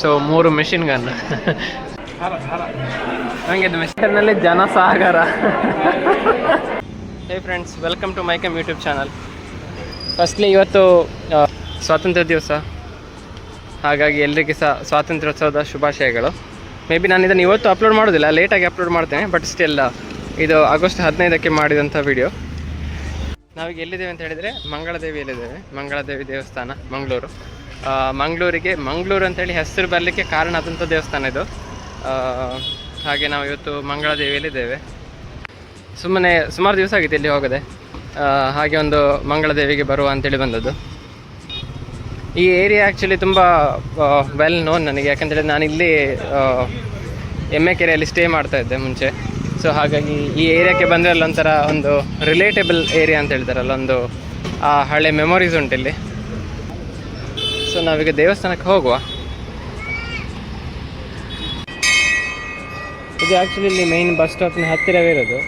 So ಮೂರು machine gun ಹಂಗೆ ಮೆಷಿನಲ್ಲಿ ಜನಸಾಗರ ಹೇ ಫ್ರೆಂಡ್ಸ್ ವೆಲ್ಕಮ್ ಟು ಮೈಕಮ್ ಯೂಟ್ಯೂಬ್ ಚಾನಲ್ ಫಸ್ಟ್ಲಿ ಇವತ್ತು ಸ್ವಾತಂತ್ರ್ಯ ದಿವಸ. ಹಾಗಾಗಿ ಎಲ್ಲರಿಗೂ ಸಹ ಸ್ವಾತಂತ್ರ್ಯೋತ್ಸವದ ಶುಭಾಶಯಗಳು. ಮೇ ಬಿ ನಾನು ಇದನ್ನು ಇವತ್ತು ಅಪ್ಲೋಡ್ ಮಾಡೋದಿಲ್ಲ ಲೇಟಾಗಿ ಅಪ್ಲೋಡ್ ಮಾಡ್ತೇನೆ ಬಟ್ ಸ್ಟಿಲ್ ಇದು ಆಗಸ್ಟ್ ಹದಿನೈದಕ್ಕೆ ಮಾಡಿದಂಥ ವಿಡಿಯೋ ನಾವೀಗ ಎಲ್ಲಿದ್ದೇವೆ ಅಂತ ಹೇಳಿದರೆ, ಮಂಗಳದೇವಿಯಲ್ಲಿದ್ದೇವೆ. ಮಂಗಳದೇವಿ ದೇವಸ್ಥಾನ, ಮಂಗಳೂರು. ಮಂಗಳೂರಿಗೆ, ಮಂಗಳೂರು ಅಂತೇಳಿ ಹೆಸರು ಬರಲಿಕ್ಕೆ ಕಾರಣ ಆದಂಥ ದೇವಸ್ಥಾನ ಇದು. ಹಾಗೆ ನಾವು ಇವತ್ತು ಮಂಗಳದೇವಿಯಲ್ಲಿದ್ದೇವೆ. ಸುಮ್ಮನೆ ಸುಮಾರು ದಿವಸ ಆಗಿದೆ ಇಲ್ಲಿ ಹೋಗದೆ. ಹಾಗೆ ಒಂದು ಮಂಗಳದೇವಿಗೆ ಬರುವ ಅಂತೇಳಿ ಬಂದದ್ದು. ಈ ಏರಿಯಾ ಆ್ಯಕ್ಚುಲಿ ತುಂಬ ವೆಲ್ ನೋನ್ ನನಗೆ. ಯಾಕಂತೇಳಿ ನಾನು ಇಲ್ಲಿ ಎಮ್ಮೆ ಕೆರೆಯಲ್ಲಿ ಸ್ಟೇ ಮಾಡ್ತಾ ಇದ್ದೆ ಮುಂಚೆ. ಸೊ ಹಾಗಾಗಿ ಈ ಏರಿಯಾಕ್ಕೆ ಬಂದರೆ ಅಲ್ಲೊಂಥರ ಒಂದು ರಿಲೇಟೆಬಲ್ ಏರಿಯಾ ಅಂತ ಹೇಳ್ತಾರಲ್ಲ, ಒಂದು, ಆ, ಹಳೆ ಮೆಮೊರೀಸ್ ಉಂಟು ಇಲ್ಲಿ ಸೊ ನಾವೀಗ ದೇವಸ್ಥಾನಕ್ಕೆ ಹೋಗುವ. ಇದು ಆ್ಯಕ್ಚುಲಿ ಇಲ್ಲಿ ಮೈನ್ ಬಸ್ ಸ್ಟಾಪ್ನ ಹತ್ತಿರವೇ ಇರೋದು.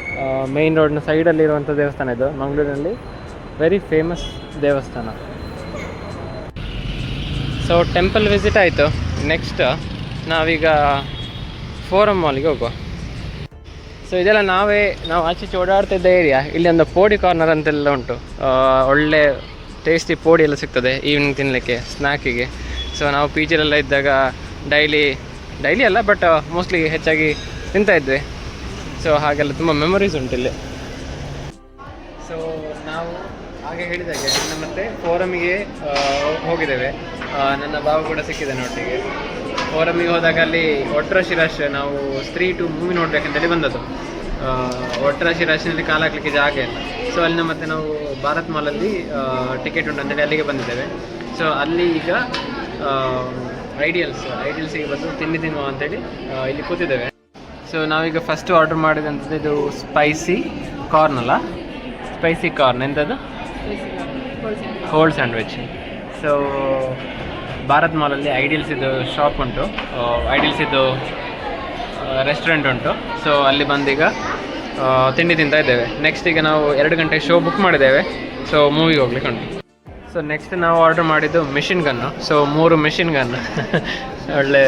ಮೈನ್ ರೋಡ್ನ ಸೈಡಲ್ಲಿರುವಂಥ ದೇವಸ್ಥಾನ ಇದು. ಮಂಗಳೂರಿನಲ್ಲಿ ವೆರಿ ಫೇಮಸ್ ದೇವಸ್ಥಾನ. ಸೊ ಟೆಂಪಲ್ ವಿಸಿಟ್ ಆಯಿತು. ನೆಕ್ಸ್ಟ್ ನಾವೀಗ ಫೋರಮ್ ಮಾಲಿಗೆ ಹೋಗುವ. ಸೊ ಇದೆಲ್ಲ ನಾವೇ, ನಾವು ಆಚೆ ಓಡಾಡ್ತಿದ್ದ ಏರಿಯಾ ಇಲ್ಲಿ ಒಂದು ಪೋಡಿ ಕಾರ್ನರ್ ಅಂತೆಲ್ಲ ಉಂಟು. ಒಳ್ಳೆ ಟೇಸ್ಟಿ ಪೋಡಿ ಎಲ್ಲ ಸಿಗ್ತದೆ ಈವ್ನಿಂಗ್ ತಿನ್ನಲಿಕ್ಕೆ ಸ್ನ್ಯಾಕಿಗೆ ಸೊ ನಾವು ಪಿ ಜಿಲೆಲ್ಲ ಇದ್ದಾಗ ಡೈಲಿ ಡೈಲಿ ಅಲ್ಲ ಬಟ್ ಮೋಸ್ಟ್ಲಿ ಹೆಚ್ಚಾಗಿ ತಿಂತಾ ಇದ್ವಿ. ಸೊ ಹಾಗೆಲ್ಲ ತುಂಬ ಮೆಮೊರೀಸ್ ಉಂಟು ಇಲ್ಲಿ. ಸೊ ನಾವು ಹಾಗೆ ಹೇಳಿದಾಗೆ ನನ್ನ ಮತ್ತೆ ಫೋರಮಿಗೆ ಹೋಗಿದ್ದೇವೆ. ನನ್ನ ಭಾವ ಕೂಡ ಸಿಕ್ಕಿದೆ ಒಟ್ಟಿಗೆ ಫೋರಮಿಗೆ ಹೋದಾಗ ಅಲ್ಲಿ ಒಟ್ರ ಶಿರಾಶ್ ನಾವು ಸ್ತ್ರೀ ಟು ಮೂವಿ ನೋಡ್ಬೇಕಂತೇಳಿ ಬಂದದ್ದು. ಒಟ್ರ ಶಿರಾಶಿನಲ್ಲಿ ಕಾಲು ಹಾಕ್ಲಿಕ್ಕೆ ಜಾಗ ಇಲ್ಲ. ಸೊ ಅಲ್ಲಿನ ಮತ್ತೆ ನಾವು ಭಾರತ್ ಮಾಲಲ್ಲಿ ಟಿಕೆಟ್ ಉಂಟು. ಅಂತೇಳಿ ಅಲ್ಲಿಗೆ ಬಂದಿದ್ದೇವೆ. ಸೊ ಅಲ್ಲಿ ಈಗ ಐಡಿಯಲ್ಸ್ ಐಡಿಯಲ್ಸಿಗೆ ಬಂದು ತಿಂಡಿ ತಿನ್ನುವ ಅಂತೇಳಿ ಇಲ್ಲಿ ಕೂತಿದ್ದೇವೆ. ಸೊ ನಾವೀಗ ಫಸ್ಟ್ ಆರ್ಡರ್ ಮಾಡಿದಂಥದ್ದು ಇದು ಸ್ಪೈಸಿ ಕಾರ್ನ್ ಅಲ್ಲ? ಸ್ಪೈಸಿ ಕಾರ್ನ್ ಎಂಥದ್ದು ಹೋಲ್ ಸ್ಯಾಂಡ್ವಿಚ್ ಸೊ ಭಾರತ್ ಮಾಲಲ್ಲಿ ಐಡಿಯಲ್ಸ್ ಇದು ಶಾಪ್ ಉಂಟು. ಐಡಿಯಲ್ಸ್ ಇದು ರೆಸ್ಟೋರೆಂಟ್ ಉಂಟು. ಸೊ ಅಲ್ಲಿ ಬಂದೀಗ ತಿಂಡಿ ತಿಂತಾ ಇದ್ದೇವೆ. ನೆಕ್ಸ್ಟ್ ಈಗ ನಾವು ಎರಡು ಗಂಟೆ ಶೋ ಬುಕ್ ಮಾಡಿದ್ದೇವೆ. ಸೊ ಮೂವಿಗೆ ಹೋಗ್ಲಿಕ್ಕೆ ಉಂಟು. ಸೊ ನೆಕ್ಸ್ಟ್ ನಾವು ಆರ್ಡರ್ ಮಾಡಿದ್ದು ಮಿಷಿನ್ ಗನ್ನು ಸೊ ಮೂರು ಮಿಷಿನ್ ಗನ್ ಒಳ್ಳೆ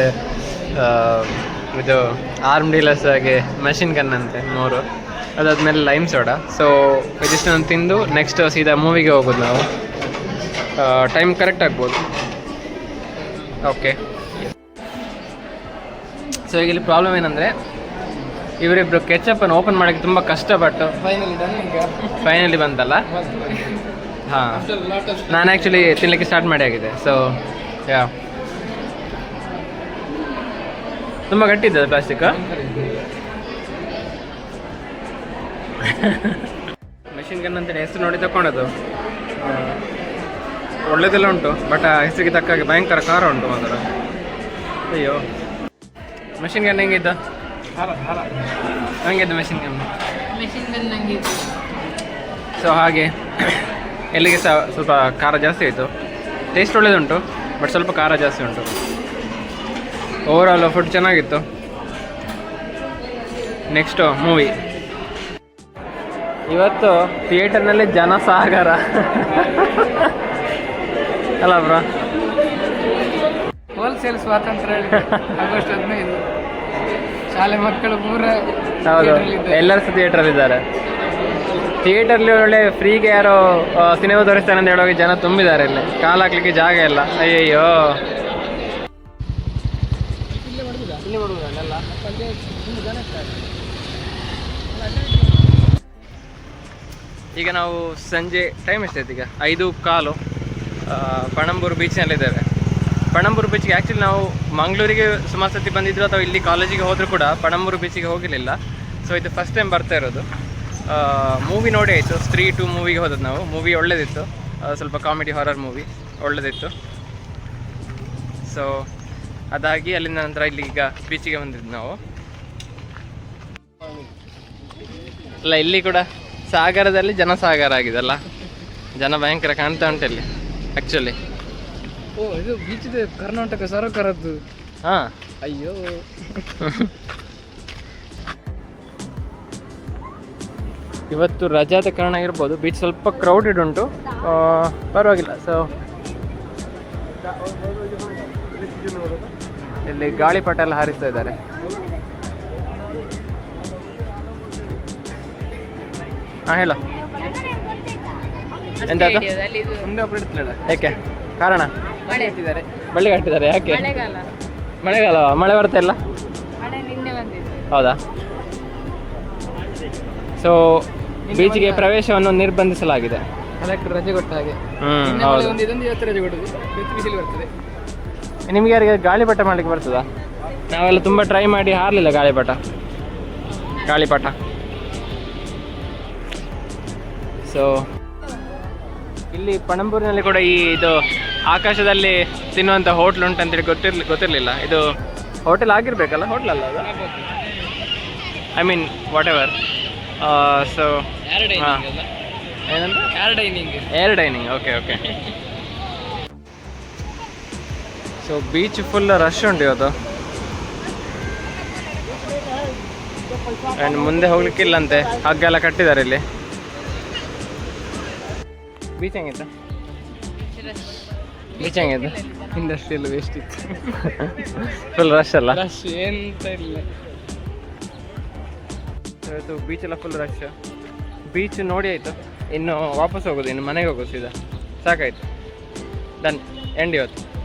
ಇದು ಆರ್ಮ್ ಡೀಲರ್ಸ್ ಆಗಿ ಮೆಷಿನ್ ಗನ್ ಅಂತೆ, ಮೂರು. ಅದಾದ್ಮೇಲೆ ಲೈಮ್ ಸೋಡಾ ಸೊ ಇದಿಷ್ಟನ್ನು ತಿಂದು ನೆಕ್ಸ್ಟ್ ಸೀದಾ ಮೂವಿಗೆ ಹೋಗೋದು ನಾವು. ಟೈಮ್ ಕರೆಕ್ಟ್ ಆಗ್ಬೋದು. ಓಕೆ ಸೊ ಈಗ ಇಲ್ಲಿ ಪ್ರಾಬ್ಲಮ್ ಏನಂದರೆ ಇವರಿಬ್ಬರು ಕೆಚಪ್ಪನ್ನು ಓಪನ್ ಮಾಡೋಕ್ಕೆ ತುಂಬ ಕಷ್ಟಪಟ್ಟು ಫೈನಲಿ ಬಂತಲ್ಲ? ಹಾಂ. ನಾನು ಆ್ಯಕ್ಚುಲಿ ತಿನ್ನಲಿಕ್ಕೆ ಸ್ಟಾರ್ಟ್ ಮಾಡಿ ಆಗಿದೆ ಸೊ ಯಾ ತುಂಬ ಗಟ್ಟಿ ಇದೆ ಪ್ಲಾಸ್ಟಿಕ್ ಮೆಷಿನ್ ಗನ್ ಅಂತೇಳಿ ಹೆಸರು ನೋಡಿ ತಗೊಂಡದು ಒಳ್ಳೇದೆಲ್ಲ ಉಂಟು ಬಟ್ ಆ ಹೆಸರಿಗೆ ತಕ್ಕ ಹಾಗೆ ಭಯಂಕರ ಕಾರ ಉಂಟು ಮಾತ್ರ. ಅಯ್ಯೋ. ಮೆಷಿನ್ ಗನ್ ಹೆಂಗಿದ್ದ? ಹಂಗಿದ್ದು ಮೆಷಿನ್ ಗನ್ ಮೆಷಿನ್ ಗನ್ ನಂಗೆ ಸೊ ಹಾಗೆ ಎಲ್ಲಿಗೆ ಸಹ ಸ್ವಲ್ಪ ಖಾರ ಜಾಸ್ತಿ ಆಯಿತು. ಟೇಸ್ಟ್ ಒಳ್ಳೇದುಂಟು ಬಟ್ ಸ್ವಲ್ಪ ಖಾರ ಜಾಸ್ತಿ ಉಂಟು. ಓವರಾಲ್ ಫುಡ್ ಚೆನ್ನಾಗಿತ್ತು. ನೆಕ್ಸ್ಟು ಮೂವಿ ಇವತ್ತು ಥಿಯೇಟರ್ನಲ್ಲಿ ಜನಸಾಗರ. ಅಲ್ಲ ಬ್ರೋ? ಹೋಲ್ಸೇಲ್ ಸ್ವಾತಂತ್ರ್ಯ ಆಗಸ್ಟ್ ಹದಿನೈದು. ಶಾಲೆ ಮಕ್ಕಳು ಪೂರ ಹೌದು. ಎಲ್ಲರೂ ಸಹ ಥಿಯೇಟರ್ ಇದ್ದಾರೆ. ಥಿಯೇಟರ್ಲಿ ಒಳ್ಳೆ ಫ್ರೀಗೆ ಯಾರೋ ಸಿನಿಮಾ ತೋರಿಸ್ತಾನೆ ಅಂತ ಹೇಳುವಾಗ ಜನ ತುಂಬಿದ್ದಾರೆ ಇಲ್ಲಿ. ಕಾಲು ಹಾಕ್ಲಿಕ್ಕೆ ಜಾಗ ಇಲ್ಲ. ಅಯ್ಯಯ್ಯೋ. ಈಗ ನಾವು ಸಂಜೆ ಟೈಮ್ ಎಷ್ಟಾಯ್ತು ಈಗ? ಐದು ಕಾಲು. ಪಣಂಬೂರು ಬೀಚ್ನಲ್ಲಿದ್ದೇವೆ ಪಣಂಬೂರು ಬೀಚ್ಗೆ ಆ್ಯಕ್ಚುಲಿ ನಾವು ಮಂಗಳೂರಿಗೆ ಸುಮಾರು ಸತಿ ಬಂದಿದ್ರು ಅಥವಾ ಇಲ್ಲಿ ಕಾಲೇಜಿಗೆ ಹೋದರೂ ಕೂಡ ಪಣಂಬೂರು ಬೀಚಿಗೆ ಹೋಗಿರಲಿಲ್ಲ. ಸೊ ಇದು ಫಸ್ಟ್ ಟೈಮ್ ಬರ್ತಾ ಇರೋದು. ಮೂವಿ ನೋಡಿ ಆಯಿತು. ಸ್ತ್ರೀ ಟು ಮೂವಿಗೆ ಹೋದದ್ದು ನಾವು. ಮೂವಿ ಒಳ್ಳೆದಿತ್ತು. ಸ್ವಲ್ಪ ಕಾಮಿಡಿ ಹಾರರ್ ಮೂವಿ ಒಳ್ಳೆದಿತ್ತು. ಸೊ ಅದಾಗಿ ಅಲ್ಲಿಂದ ನಂತರ ಇಲ್ಲಿ ಈಗ ಬೀಚಿಗೆ ಬಂದಿದ್ದು ನಾವು. ಅಲ್ಲ, ಇಲ್ಲಿ ಕೂಡ ಸಾಗರದಲ್ಲಿ ಜನಸಾಗರ ಆಗಿದೆ ಅಲ್ಲ ಜನ ಭಯಂಕರ ಕಾಣ್ತಾ ಉಂಟು ಇಲ್ಲಿ ಆ್ಯಕ್ಚುಲಿ ಓ ಇದು ಬೀಚ್ ಇದೆ ಕರ್ನಾಟಕ ಸರ್ಕಾರದ್ದು. ಹಾಂ. ಅಯ್ಯೋ. ಇವತ್ತು ರಜಾದ ಕಾರಣ ಇರ್ಬೋದು ಬೀಚ್ ಸ್ವಲ್ಪ ಕ್ರೌಡೆಡ್ ಉಂಟು. ಆ, ಪರವಾಗಿಲ್ಲ ಸೊ ಇಲ್ಲಿ ಗಾಳಿಪಟ ಎಲ್ಲ ಹಾರಿಸ್ತಾ ಇದ್ದಾರೆ. ಹಾಂ ಹೇಳ. ಎಂತ ಯಾಕೆ ಕಾರಣ? ಮಳೆ ಬಳ್ಳಿ ಕಟ್ಟಿದ್ದಾರೆ ಯಾಕೆ? ಮಳೆಗಾಲ. ಮಳೆಗಾಲ ಮಳೆ ಬರ್ತಾ ಇಲ್ಲ? ಮಳೆ ನಿನ್ನೆ ಬಂದಿದೆ ಹೌದಾ? ಸೊ ಬೀಚ್ಗೆ ಪ್ರವೇಶವನ್ನು ನಿರ್ಬಂಧಿಸಲಾಗಿದೆ. ಕಲೆಕ್ಟರ್ ರಜೆ ಕೊಟ್ಟ ಹಾಗೆ. ಹ್ಮ್ ನಿನ್ನೆ ಮಳೆ ಹೌದು. ಬಂದಿದೆ ಇವತ್ತು ರಜೆ ಕೊಡುದು. ಇವತ್ತು ಬಿಸಿಲು ಬರ್ತದೆ. ನಿಮ್ಗೆ ಯಾರಿಗೆ ಗಾಳಿಪಟ ಮಾಡ್ಲಿಕ್ಕೆ ಬರ್ತದಾ? ನಾವೆಲ್ಲ ತುಂಬಾ ಟ್ರೈ ಮಾಡಿ ಹಾರಲಿಲ್ಲ ಗಾಳಿಪಟ ಗಾಳಿಪಟ ಸೊ ಇಲ್ಲಿ ಪಣಂಬೂರಿನಲ್ಲಿ ಕೂಡ ಈ ಇದು ಆಕಾಶದಲ್ಲಿ ತಿನ್ನುವಂಥ ಹೋಟ್ಲ್ ಉಂಟಂತೇಳಿ ಗೊತ್ತಿರ್ಲಿ ಗೊತ್ತಿರಲಿಲ್ಲ. ಇದು ಹೋಟೆಲ್ ಆಗಿರ್ಬೇಕಲ್ಲ ಹೋಟ್ಲ್ ಅಲ್ಲ ಅದು? I mean whatever so ಹಾಂ. ಏನಂತ? Air dining air dining okay okay so beach full rush ಉಂಟು ಇವತ್ತು. ಆ್ಯಂಡ್ ಮುಂದೆ ಹೋಗ್ಲಿಕ್ಕಿಲ್ಲಂತೆ. ಹಗ್ಗ ಎಲ್ಲ ಕಟ್ಟಿದ್ದಾರೆ ಇಲ್ಲಿ. ಬೀಚ್ ಹೆಂಗಿತ್ತು? ಬೀಚ್ ಹೆಂಗಿತ್ತು ಇಂಡಸ್ಟ್ರಿಯಲ್ ವೇಸ್ಟ್ ಇತ್ತು ಫುಲ್ ರಶ್ ಅಲ್ಲ? ರಶ್ ಎಂತ ಇಲ್ಲ. ಇವತ್ತು ಬೀಚ್ ಎಲ್ಲ ಫುಲ್ ರಶ್ ಬೀಚ್ ನೋಡಿ ಆಯಿತು. ಇನ್ನು ವಾಪಸ್ ಹೋಗೋದು ಇನ್ನು ಮನೆಗೆ ಹೋಗೋದು ಸೀದಾ. ಸಾಕಾಯ್ತು. ಡನ್ ಎಂಡ್ ಇವತ್ತು.